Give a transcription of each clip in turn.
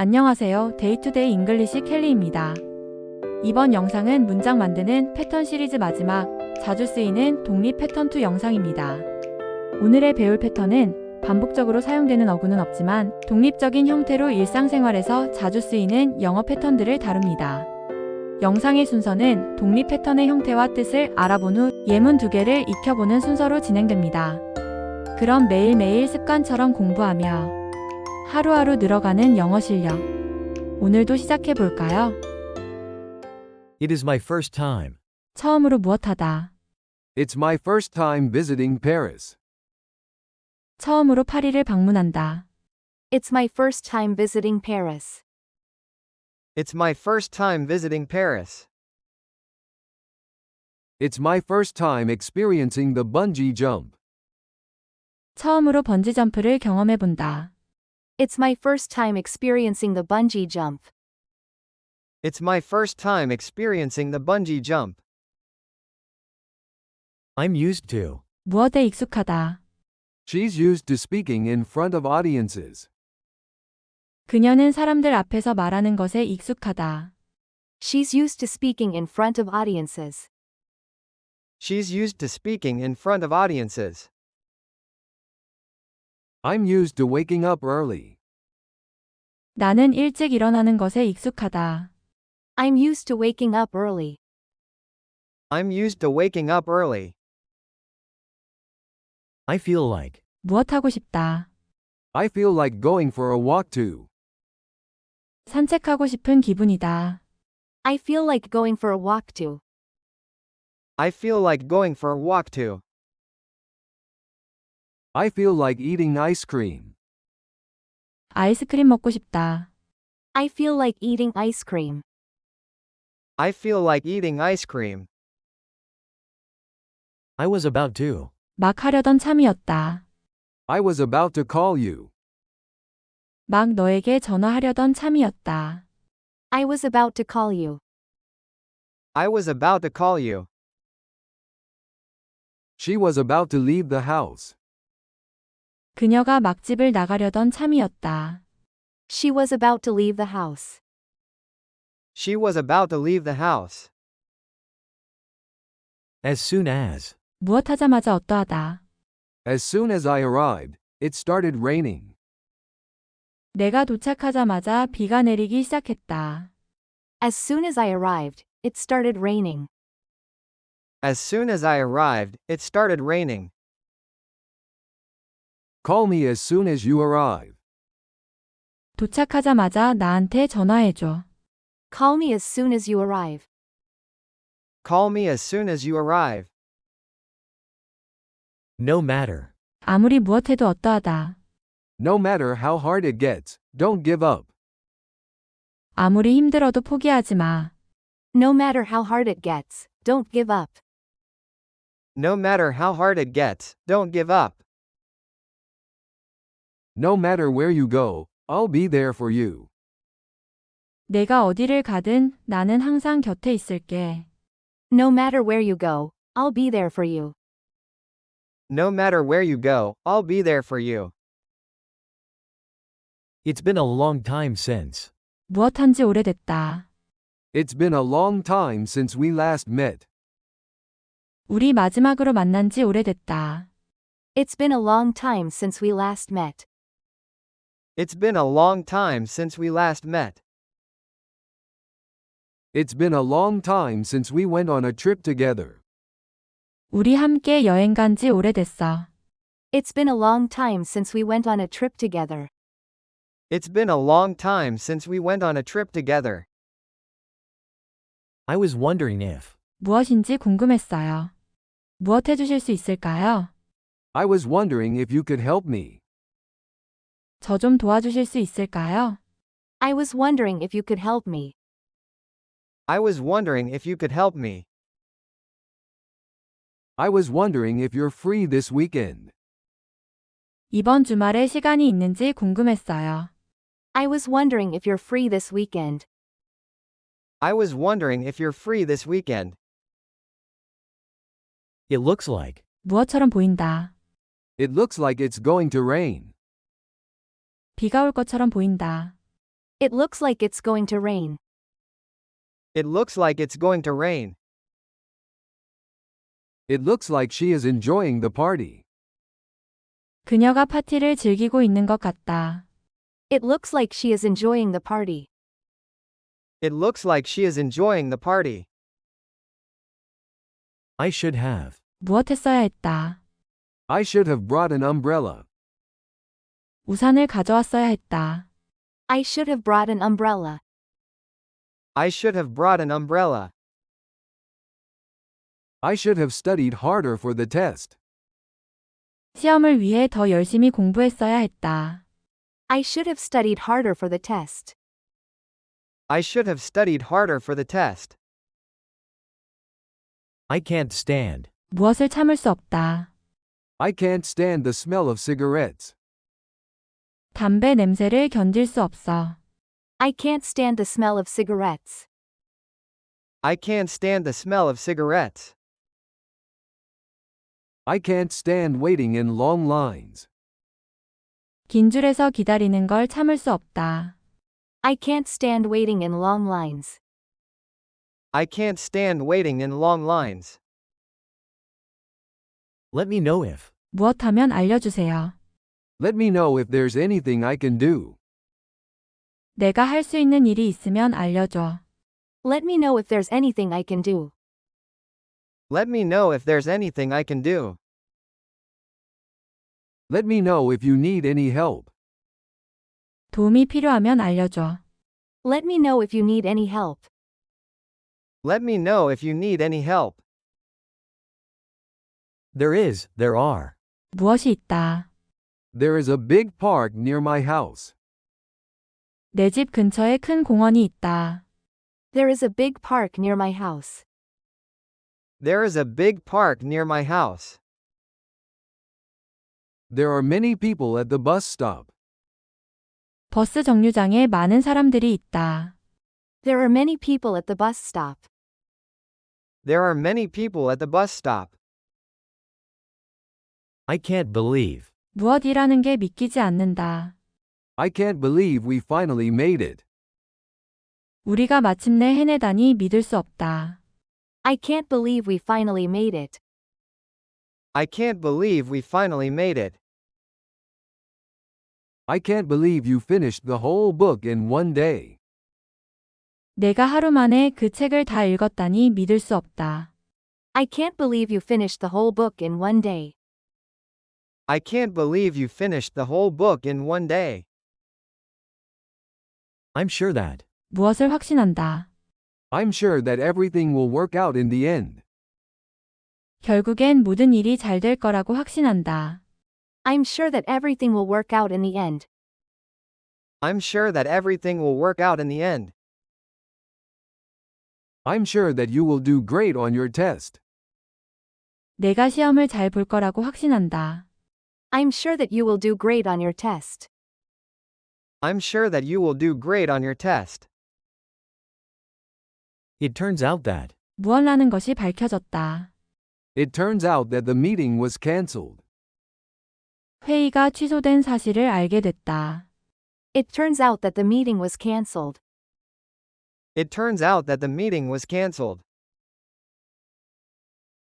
안녕하세요. 데이투데이 잉글리시 켈리입니다. 이번 영상은 문장 만드는 패턴 시리즈 마지막 자주 쓰이는 독립 패턴 2 영상입니다. 오늘의 배울 패턴은 반복적으로 사용되는 어구는 없지만 독립적인 형태로 일상생활에서 자주 쓰이는 영어 패턴들을 다룹니다. 영상의 순서는 독립 패턴의 형태와 뜻을 알아본 후 예문 두 개를 익혀보는 순서로 진행됩니다. 그럼 매일매일 습관처럼 공부하며 하루하루 늘어가는 영어 실력. 오늘도 시작해 볼까요? It is my first time. 처음으로 무엇하다. It's my first time visiting Paris. 처음으로 파리를 방문한다. It's my first time visiting Paris. It's my first time visiting Paris. It's my first time experiencing the bungee jump. 처음으로 번지 점프를 경험해 본다. It's my first time experiencing the bungee jump. It's my first time experiencing the bungee jump. I'm used to. 무엇에 익숙하다. She's used to speaking in front of audiences. 그녀는 사람들 앞에서 말하는 것에 익숙하다. She's used to speaking in front of audiences. She's used to speaking in front of audiences. I'm used to waking up early. 나는 일찍 일어나는 것에 익숙하다. I'm used to waking up early. I'm used to waking up early. I feel like. 무엇 하고 싶다. I feel like going for a walk too. 산책하고 싶은 기분이다. I feel like going for a walk too. I feel like going for a walk too. I feel like eating ice cream. 아이스크림 먹고 싶다. I feel like eating ice cream. I feel like eating ice cream. I was about to. 막 하려던 참이었다. I was about to call you. 막 너에게 전화하려던 참이었다. I was about to call you. I was about to call you. She was about to leave the house. 그녀가 막 집을 나가려던 참이었다. She was about to leave the house. She was about to leave the house. As soon as. 무엇 하자마자 어떠하다. As soon as I arrived, it started raining. 내가 도착하자마자 비가 내리기 시작했다. As soon as I arrived, it started raining. As soon as I arrived, it started raining. Call me as soon as you arrive. 도착하자마자 나한테 전화해줘. Call me as soon as you arrive. Call me as soon as you arrive. No matter. 아무리 무엇해도 어떠하다. No matter how hard it gets, don't give up. 아무리 힘들어도 포기하지 마. No matter how hard it gets, don't give up. No matter how hard it gets, don't give up. No matter where you go, I'll be there for you. 내가 어디를 가든 나는 항상 곁에 있을게. No matter where you go, I'll be there for you. No matter where you go, I'll be there for you. It's been a long time since. 무엇한지 오래됐다. It's been a long time since we last met. 우리 마지막으로 만난 지 오래됐다. It's been a long time since we last met. It's been a long time since we last met. It's been a long time since we went on a trip together. 우리 함께 여행 간 지 오래됐어. It's been a long time since we went on a trip together. It's been a long time since we went on a trip together. I was wondering if. 무엇인지 궁금했어요. 무엇 해주실 수 있을까요? I was wondering if you could help me. 저 좀 도와주실 수 있을까요? I was wondering if you could help me. I was wondering if you could help me. I was wondering if you're free this weekend. 이번 주말에 시간이 있는지 궁금했어요. I was wondering if you're free this weekend. I was wondering if you're free this weekend. It looks like. 무엇처럼 보인다. It looks like it's going to rain. 비가 올 것처럼 보인다. It looks like it's going to rain. It looks like it's going to rain. It looks like she is enjoying the party. 그녀가 파티를 즐기고 있는 것 같다. It looks like she is enjoying the party. It looks like she is enjoying the party. I should have. 무엇 했어야 했다. I should have brought an umbrella. 우산을 가져왔어야 했다. I should have brought an umbrella. I should have brought an umbrella. I should have studied harder for the test. 시험을 위해 더 열심히 공부했어야 했다. I should have studied harder for the test. I should have studied harder for the test. I can't stand. 무엇을 참을 수 없다. I can't stand the smell of cigarettes. 담배 냄새를 견딜 수 없어. I can't stand the smell of cigarettes. I can't stand the smell of cigarettes. I can't stand waiting in long lines. 긴 줄에서 기다리는 걸 참을 수 없다. I can't stand waiting in long lines. I can't stand waiting in long lines. Let me know if. 무엇 하면 알려주세요. Let me know if there's anything I can do. 내가 할 수 있는 일이 있으면 알려줘. Let me know if there's anything I can do. Let me know if there's anything I can do. Let me know if you need any help. 도움이 필요하면 알려줘. Let me know if you need any help. Let me know if you need any help. There is, there are. 무엇이 있다. There is a big park near my house. 내 집 근처에 큰 공원이 있다. There is a big park near my house. There is a big park near my house. There are many people at the bus stop. 버스 정류장에 많은 사람들이 있다. There are many people at the bus stop. There are many people at the bus stop. I can't believe. 무엇이라는 게 믿기지 않는다. I can't believe we finally made it. 우리가 마침내 해내다니 믿을 수 없다. I can't believe we finally made it. I can't believe we finally made it. I can't believe you finished the whole book in one day. 내가 하루 만에 그 책을 다 읽었다니 믿을 수 없다. I can't believe you finished the whole book in one day. I can't believe you finished the whole book in one day. I'm sure that. 무엇을 확신한다. I'm sure that everything will work out in the end. 결국엔 모든 일이 잘 될 거라고 확신한다. I'm sure that everything will work out in the end. I'm sure that everything will work out in the end. I'm sure that you will do great on your test. 내가 시험을 잘 볼 거라고 확신한다. I'm sure that you will do great on your test. I'm sure that you will do great on your test. It turns out that. 무언라는 것이 밝혀졌다. It turns out that the meeting was cancelled. 회의가 취소된 사실을 알게 됐다. It turns out that the meeting was cancelled. It turns out that the meeting was canceled.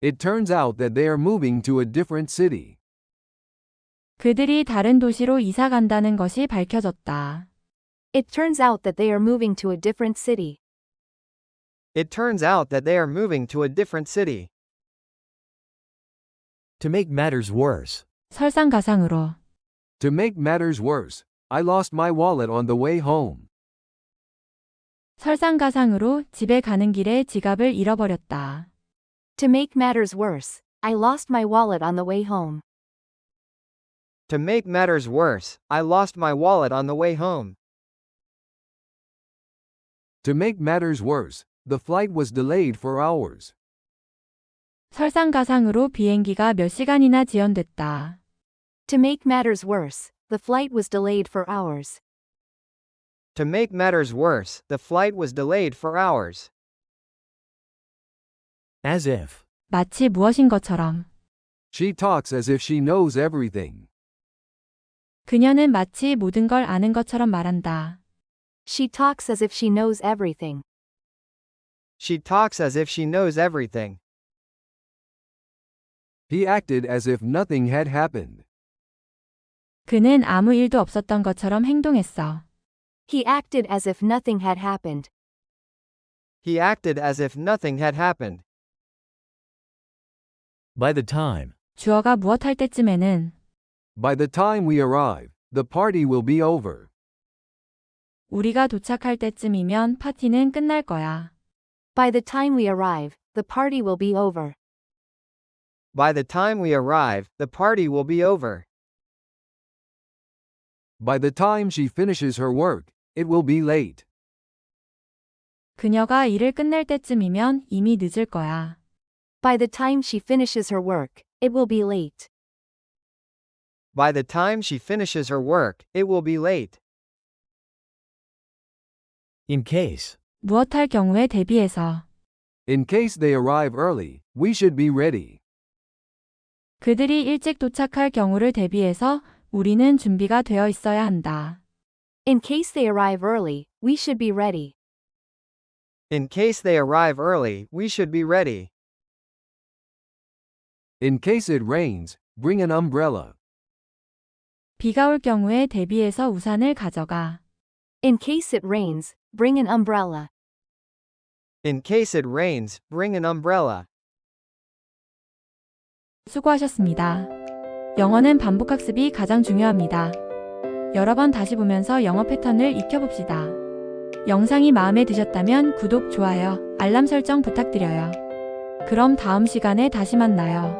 It turns out that they are moving to a different city. 그들이 다른 도시로 이사 간다는 것이 밝혀졌다. It turns out that they are moving to a different city. It turns out that they are moving to a different city. To make matters worse. 설상가상으로 To make matters worse, I lost my wallet on the way home. 설상가상으로 집에 가는 길에 지갑을 잃어버렸다. To make matters worse, I lost my wallet on the way home. To make matters worse, I lost my wallet on the way home. To make matters worse, the flight was delayed for hours. 설상가상으로 비행기가 몇 시간이나 지연됐다. To make matters worse, the flight was delayed for hours. To make matters worse, the flight was delayed for hours. As if. 마치 무엇인 것처럼. She talks as if she knows everything. 그녀는 마치 모든 걸 아는 것처럼 말한다. She talks as if she knows everything. She talks as if she knows everything. He acted as if nothing had happened. 그는 아무 일도 없었던 것처럼 행동했어. He acted as if nothing had happened. He acted as if nothing had happened. By the time. 주어가 무엇 할 때쯤에는 By the time we arrive, the party will be over. 우리가 도착할 때쯤이면 파티는 끝날 거야. By the time we arrive, the party will be over. By the time we arrive, the party will be over. By the time she finishes her work, it will be late. 그녀가 일을 끝낼 때쯤이면 이미 늦을 거야. By the time she finishes her work, it will be late. By the time she finishes her work, it will be late. In case. 무엇 할 경우에 대비해서 In case they arrive early, we should be ready. 그들이 일찍 도착할 경우를 대비해서 우리는 준비가 되어 있어야 한다. In case they arrive early, we should be ready. In case they arrive early, we should be ready. In case it rains, bring an umbrella. 비가 올 경우에 대비해서 우산을 가져가. In case it rains, bring an umbrella. In case it rains, bring an umbrella. 수고하셨습니다. 영어는 반복 학습이 가장 중요합니다. 여러 번 다시 보면서 영어 패턴을 익혀봅시다. 영상이 마음에 드셨다면 구독, 좋아요, 알람 설정 부탁드려요. 그럼 다음 시간에 다시 만나요.